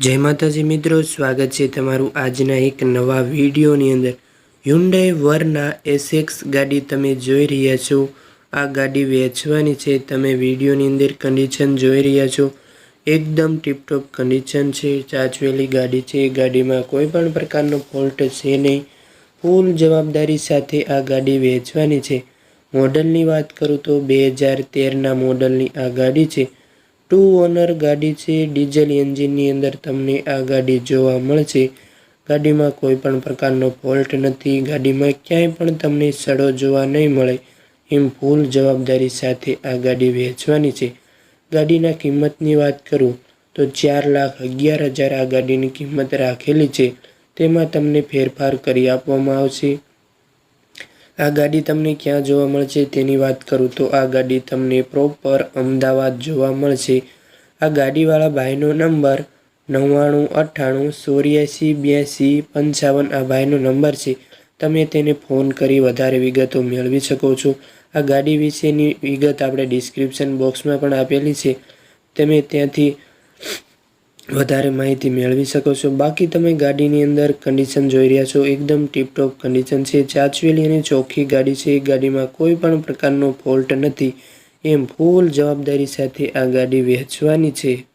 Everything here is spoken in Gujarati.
જય માતાજી મિત્રો, સ્વાગત છે તમારું આજના એક નવા વિડીયોની અંદર. હ્યુન્ડાઈ વરના એસેક્સ ગાડી તમે જોઈ રહ્યા છો. આ ગાડી વેચવાની છે, તમે વિડીયોની અંદર કન્ડિશન જોઈ રહ્યા છો. એકદમ ટીપટોપ કન્ડિશન છે ચાચવેલી ગાડી છે. ગાડીમાં કોઈ પણ પ્રકારનો ફોલ્ટ છે નહીં. ફૂલ જવાબદારી સાથે આ ગાડી વેચવાની છે. મોડલની વાત કરું તો બે હજાર તેરના મોડલની આ ગાડી છે. ટુ ઓનર ગાડી છે. ડીઝલ એન્જિનની અંદર તમને આ ગાડી જોવા મળશે. ગાડીમાં કોઈ પણ પ્રકારનો ફોલ્ટ નથી. ગાડીમાં ક્યાંય પણ તમને સડો જોવા નહીં મળે એમ ફૂલ જવાબદારી સાથે આ ગાડી વેચવાની છે. ગાડીના કિંમતની વાત કરું તો ચાર લાખ અગિયાર હજાર આ ગાડીની કિંમત રાખેલી છે. તેમાં તમને ફેરફાર કરી આપવામાં આવશે. આ ગાડી તમને ક્યાં જોવા મળશે તેની વાત કરું તો આ ગાડી તમને પ્રોપર અમદાવાદ જોવા મળશે. આ ગાડીવાળા ભાઈનો નંબર નવ્વાણું, અઠ્ઠાણું, ચોર્યાસી, બ્યાસી, પંચાવન આ ભાઈનો નંબર છે. તમે તેને ફોન કરી વધારે વિગતો મેળવી શકો છો. આ ગાડી વિશેની વિગત આપણે ડિસ્ક્રિપ્શન બોક્સમાં પણ આપેલી છે. તમે ત્યાંથી વધારે માહિતી મેળવી શકો છો. બાકી તમે ગાડીની અંદર કન્ડિશન જોઈ રહ્યા છો. એકદમ ટીપટોપ કન્ડિશન છે. ચાચવેલી અને ચોખ્ખી ગાડી છે. એ ગાડીમાં કોઈ પણ પ્રકારનો ફોલ્ટ નથી. એમ ફૂલ જવાબદારી સાથે આ ગાડી વેચવાની છે.